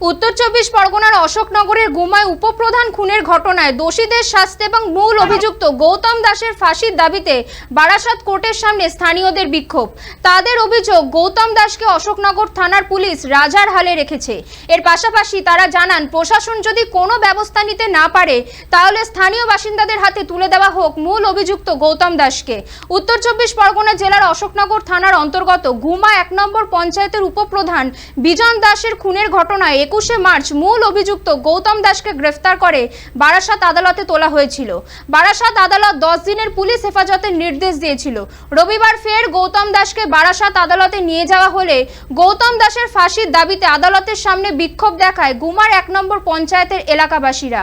উত্তর চব্বিশ পরগনার অশোকনগরের গুমায় উপপ্রধান খুনের ঘটনায় দোষীদের শাস্তি এবং মূল অভিযুক্ত গৌতম দাসের ফাঁসির দাবিতে বারাসাত কোর্টের সামনে স্থানীয়দের বিক্ষোভ। তাদের অভিযোগ, গৌতম দাসকে অশোকনগর থানার পুলিশ রাজার হালে রেখেছে। এর পাশাপাশি তারা জানান, প্রশাসন যদি কোনো ব্যবস্থা নিতে না পারে, তাহলে স্থানীয় বাসিন্দাদের হাতে তুলে দেওয়া হোক মূল অভিযুক্ত গৌতম দাসকে। উত্তর চব্বিশ পরগনা জেলার অশোকনগর থানার অন্তর্গত ঘুমা এক নম্বর পঞ্চায়েতের উপপ্রধান বিজন দাসের খুনের ঘটনায় একুশে মার্চ মূল অভিযুক্ত গৌতম দাসকে গ্রেফতার করে বারাসাত আদালতে তোলা হয়েছিল। বারাসাত আদালত দশ দিনের পুলিশ হেফাজতের নির্দেশ দিয়েছিল। রবিবার ফের গৌতম দাসকে বারাসাত আদালতে নিয়ে যাওয়া হলে গৌতম দাসের ফাঁসির দাবিতে আদালতের সামনে বিক্ষোভ দেখায় গুমার এক নম্বর পঞ্চায়েতের এলাকাবাসীরা।